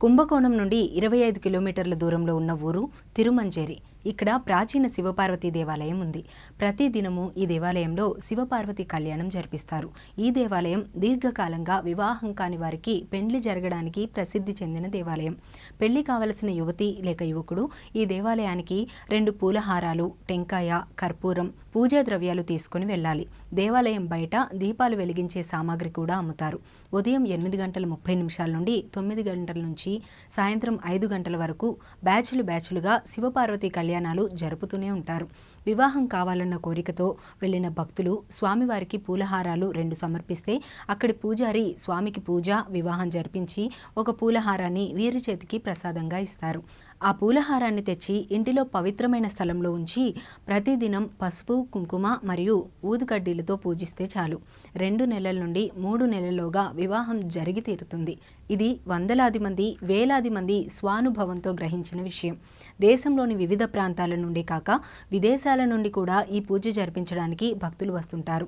కుంభకోణం నుండి ఇరవై ఐదు కిలోమీటర్ల దూరంలో ఉన్న ఊరు తిరుమంజేరి. ఇక్కడ ప్రాచీన శివపార్వతి దేవాలయం ఉంది. ప్రతి దినము ఈ దేవాలయంలో శివపార్వతి కళ్యాణం జరిపిస్తారు. ఈ దేవాలయం దీర్ఘకాలంగా వివాహం కాని వారికి పెండ్లి జరగడానికి ప్రసిద్ధి చెందిన దేవాలయం. పెళ్ళి కావలసిన యువతి లేక యువకుడు ఈ దేవాలయానికి రెండు పూలహారాలు టెంకాయ కర్పూరం పూజా ద్రవ్యాలు తీసుకుని వెళ్ళాలి. దేవాలయం బయట దీపాలు వెలిగించే సామాగ్రి కూడా అమ్ముతారు. ఉదయం ఎనిమిది గంటల ముప్పై నిమిషాల నుండి తొమ్మిది గంటల నుంచి సాయంత్రం ఐదు గంటల వరకు బ్యాచ్లు బ్యాచ్లుగా శివపార్వతి కళ్యాణాలు జరుపుతూనే ఉంటారు. వివాహం కావాలన్న కోరికతో వెళ్ళిన భక్తులు స్వామివారికి పూలహారాలు రెండు సమర్పిస్తే అక్కడి పూజారి స్వామికి పూజ వివాహం జరిపించి ఒక పూలహారాన్ని వీరి చేతికి ప్రసాదంగా ఇస్తారు. ఆ పూలహారాన్ని తెచ్చి ఇంటిలో పవిత్రమైన స్థలంలో ఉంచి ప్రతిదినం పసుపు కుంకుమ మరియు ఊదుగడ్డీలతో పూజిస్తే చాలు. రెండు నెలల నుండి మూడు నెలల్లోగా వివాహం జరిగి తీరుతుంది. ఇది వందలాది మంది వేలాది మంది స్వానుభవంతో గ్రహించిన విషయం. దేశంలోని వివిధ ప్రాంతాల నుండి కాక విదేశాల నుండి కూడా ఈ పూజ జరిపించడానికి భక్తులు వస్తుంటారు.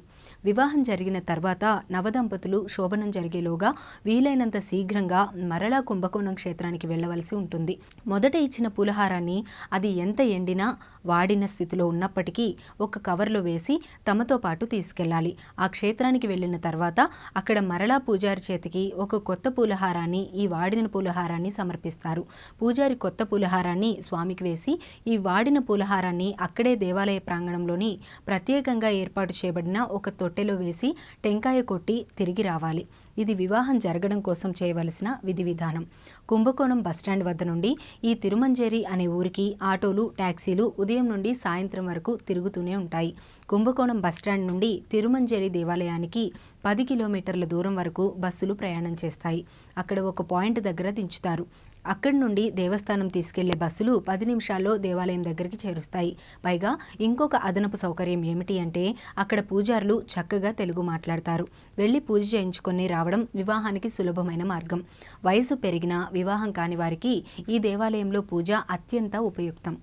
వివాహం జరిగిన తర్వాత నవదంపతులు శోభనం జరిగేలోగా వీలైనంత శీఘ్రంగా మరలా కుంభకోణం క్షేత్రానికి వెళ్ళవలసి ఉంటుంది. మొదట ఇచ్చిన పులహారాన్ని అది ఎంత ఎండినా వాడిన స్థితిలో ఉన్నప్పటికీ ఒక కవర్లో వేసి తమతో పాటు తీసుకెళ్ళాలి. ఆ క్షేత్రానికి వెళ్ళిన తర్వాత అక్కడ మరలా పూజారి చేతికి ఒక కొత్త పూలహారాన్ని ఈ వాడిన పూలహారాన్ని సమర్పిస్తారు. పూజారి కొత్త పూలహారాన్ని స్వామికి వేసి ఈ వాడిన పూలహారాన్ని అక్కడే దేవాలయ ప్రాంగణంలోని ప్రత్యేకంగా ఏర్పాటు చేయబడిన ఒక తొట్టెలో వేసి టెంకాయ కొట్టి తిరిగి రావాలి. ఇది వివాహం జరగడం కోసం చేయవలసిన విధి విధానం. కుంభకోణం బస్టాండ్ వద్ద నుండి ఈ తిరుమంజేరి అనే ఊరికి ఆటోలు ట్యాక్సీలు ఉదయం నుండి సాయంత్రం వరకు తిరుగుతూనే ఉంటాయి. కుంభకోణం బస్టాండ్ నుండి తిరుమంజేరి దేవాలయానికి పది కిలోమీటర్ల దూరం వరకు బస్సులు ప్రయాణం చేస్తాయి. అక్కడ ఒక పాయింట్ దగ్గర దించుతారు. అక్కడి నుండి దేవస్థానం తీసుకెళ్ళే బస్సులు పది నిమిషాల్లో దేవాలయం దగ్గరికి చేరుస్తాయి. పైగా ఇంకొక అదనపు సౌకర్యం ఏమిటి అంటే అక్కడ పూజారులు చక్కగా తెలుగు మాట్లాడతారు. వెళ్ళి పూజ చేయించుకొని రావడం వివాహానికి సులభమైన మార్గం. వయసు పెరిగిన వివాహం కాని వారికి ఈ దేవాలయంలో పూజ అత్యంత ఉపయుక్తం.